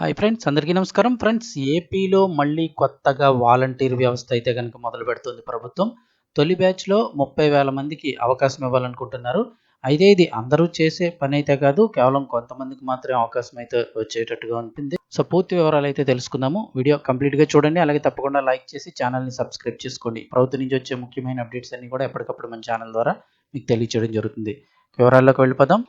Hi friends అందరికీ నమస్కారం. Friends ఏపీలో మళ్ళీ కొత్తగా వాలంటీర్ వ్యవస్థ అయితే కనుక మొదలు పెడుతుంది ప్రభుత్వం. తొలి బ్యాచ్లో ముప్పై వేల మందికి అవకాశం ఇవ్వాలనుకుంటున్నారు. అయితే ఇది అందరూ చేసే పని అయితే కాదు కేవలం కొంతమందికి మాత్రమే అవకాశం అయితే వచ్చేటట్టుగా ఉంటుంది. సో పూర్తి వివరాలు అయితే తెలుసుకుందాము. వీడియో కంప్లీట్గా చూడండి. అలాగే తప్పకుండా లైక్ చేసి ఛానల్ని సబ్స్క్రైబ్ చేసుకోండి. ప్రభుత్వం నుంచి వచ్చే ముఖ్యమైన అప్డేట్స్ అన్ని కూడా ఎప్పటికప్పుడు మన ఛానల్ ద్వారా మీకు తెలియచేయడం జరుగుతుంది. వివరాల్లోకి వెళ్ళిపోదాం.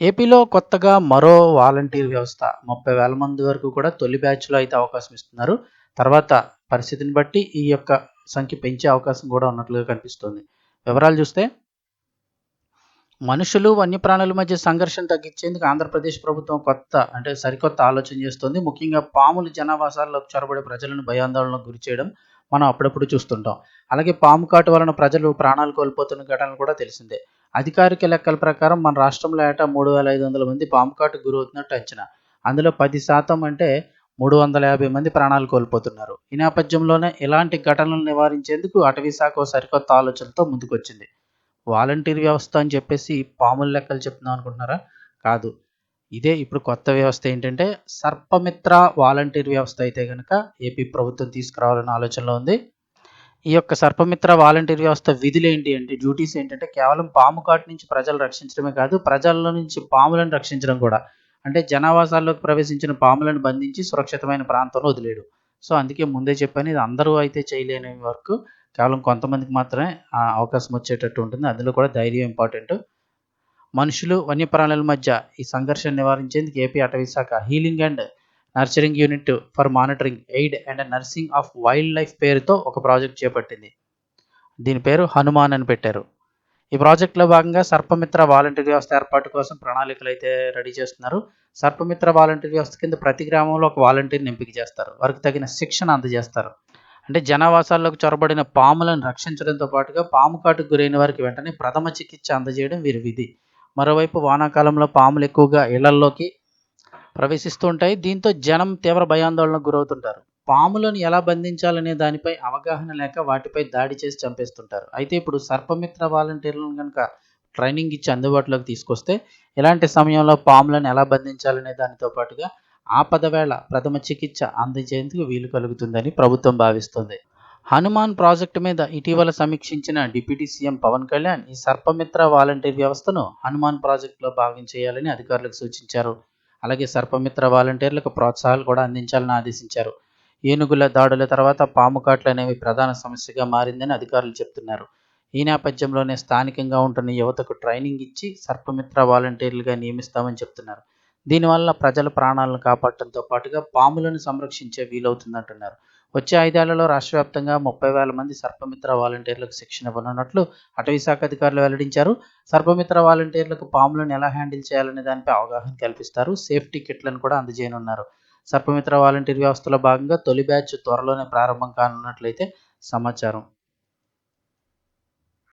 ఏపీలో కొత్తగా మరో వాలంటీర్ వ్యవస్థ ముప్పై వేల మంది వరకు కూడా తొలి బ్యాచ్లో అయితే అవకాశం ఇస్తున్నారు. తర్వాత పరిస్థితిని బట్టి ఈ యొక్క సంఖ్య పెంచే అవకాశం కూడా ఉన్నట్లుగా కనిపిస్తుంది. వివరాలు చూస్తే మనుషులు వన్యప్రాణుల మధ్య సంఘర్షణ తగ్గించేందుకు ఆంధ్రప్రదేశ్ ప్రభుత్వం కొత్త అంటే సరికొత్త ఆలోచన చేస్తుంది. ముఖ్యంగా పాములు జనావాసాల్లో చొరబడే ప్రజలను భయాందోళనకు గురి చేయడం మనం అప్పుడప్పుడు చూస్తుంటాం. అలాగే పాము కాటు వలన ప్రజలు ప్రాణాలు కోల్పోతున్న ఘటనలు కూడా తెలిసిందే. అధికారిక లెక్కల ప్రకారం మన రాష్ట్రంలో ఏటా మూడు వేల ఐదు వందల మంది పాము కాటు గురవుతున్నట్టు అంచనా. అందులో పది శాతం అంటే మూడు వందల యాభై మంది ప్రాణాలు కోల్పోతున్నారు. ఈ నేపథ్యంలోనే ఇలాంటి ఘటనలు నివారించేందుకు అటవీ శాఖ సరికొత్త ఆలోచనతో ముందుకొచ్చింది. వాలంటీర్ వ్యవస్థ అని చెప్పేసి పాముల లెక్కలు చెప్తున్నాం అనుకుంటున్నారా? కాదు. ఇదే ఇప్పుడు కొత్త వ్యవస్థ ఏంటంటే సర్పమిత్ర వాలంటీర్ వ్యవస్థ అయితే కనుక ఏపీ ప్రభుత్వం తీసుకురావాలన్న ఆలోచనలో ఉంది. ఈ యొక్క సర్పమిత్ర వాలంటీర్ వ్యవస్థ విధులు ఏంటి అంటే డ్యూటీస్ ఏంటంటే కేవలం పాము కాటు నుంచి ప్రజలు రక్షించడమే కాదు ప్రజల నుంచి పాములను రక్షించడం కూడా. అంటే జనావాసాల్లోకి ప్రవేశించిన పాములను బంధించి సురక్షితమైన ప్రాంతంలో వదిలేడు సో అందుకే ముందే చెప్పాను ఇది అందరూ అయితే చేయలేని వర్క్ కేవలం కొంతమందికి మాత్రమే అవకాశం వచ్చేటట్టు ఉంటుంది. అందులో కూడా ధైర్యం ఇంపార్టెంట్. మనుషులు వన్యప్రాణుల మధ్య ఈ సంఘర్షణ నివారించేందుకు ఏపీ అటవీ శాఖ healing and nurturing unit for monitoring aid and nursing of wildlife పేరుతో ఒక ప్రాజెక్ట్ చేపట్టింది. దీని పేరు హనుమాన్ అని పెట్టారు. ఈ ప్రాజెక్ట్లో భాగంగా సర్పమిత్ర వాలంటీర్ వ్యవస్థ ఏర్పాటు కోసం ప్రణాళికలు అయితే రెడీ చేస్తున్నారు. సర్పమిత్ర వాలంటీర్ వ్యవస్థ కింద ప్రతి గ్రామంలో ఒక వాలంటీర్ని ఎంపిక చేస్తారు. వారికి తగిన శిక్షణ అందజేస్తారు. అంటే జనావాసాల్లోకి చొరబడిన పాములను రక్షించడంతో పాటుగా పాము కాటుకు గురైన వారికి వెంటనే ప్రథమ చికిత్స అందజేయడం వీరి విధి. మరోవైపు వానాకాలంలో పాములు ఎక్కువగా ఇళ్ళల్లోకి ప్రవేశిస్తూ ఉంటాయి దీంతో జనం తీవ్ర భయాందోళనకు గురవుతుంటారు. పాములను ఎలా బంధించాలనే దానిపై అవగాహన లేక వాటిపై దాడి చేసి చంపేస్తుంటారు. అయితే ఇప్పుడు సర్పమిత్ర వాలంటీర్లను కనుక ట్రైనింగ్ ఇచ్చి అందుబాటులోకి తీసుకొస్తే ఇలాంటి సమయంలో పాములను ఎలా బంధించాలనే దానితో పాటుగా ఆపద వేళ ప్రథమ చికిత్స అందించేందుకు వీలు కలుగుతుందని ప్రభుత్వం భావిస్తుంది. హనుమాన్ ప్రాజెక్టు మీద ఇటీవల సమీక్షించిన డిప్యూటీ సీఎం పవన్ కళ్యాణ్ ఈ సర్పమిత్ర వాలంటీర్ వ్యవస్థను హనుమాన్ ప్రాజెక్టులో భాగం చేయాలని అధికారులకు సూచించారు. అలాగే సర్పమిత్ర వాలంటీర్లకు ప్రోత్సాహాలు కూడా అందించాలని ఆదేశించారు. ఏనుగుల దాడుల తర్వాత పాము కాట్లు అనేవి ప్రధాన సమస్యగా మారిందని అధికారులు చెప్తున్నారు ఈ నేపథ్యంలోనే స్థానికంగా ఉంటున్న యువతకు ట్రైనింగ్ ఇచ్చి సర్పమిత్ర వాలంటీర్లుగా నియమిస్తామని చెప్తున్నారు దీనివల్ల ప్రజల ప్రాణాలను కాపాడటంతో పాటుగా పాములను సంరక్షించే వీలవుతుందంటున్నారు. వచ్చే ఐదేళ్ళలో రాష్ట్ర వ్యాప్తంగా ముప్పై వేల మంది సర్పమిత్ర వాలంటీర్లకు శిక్షణ ఇవ్వనున్నట్లు అటవీ శాఖ అధికారులు వెల్లడించారు. సర్పమిత్ర వాలంటీర్లకు పాములను ఎలా హ్యాండిల్ చేయాలనే దానిపై అవగాహన కల్పిస్తారు. సేఫ్టీ కిట్లను కూడా అందజేయనున్నారు. సర్పమిత్ర వాలంటీర్ వ్యవస్థలో భాగంగా తొలి బ్యాచ్ త్వరలోనే ప్రారంభం కానున్నట్లయితే సమాచారం.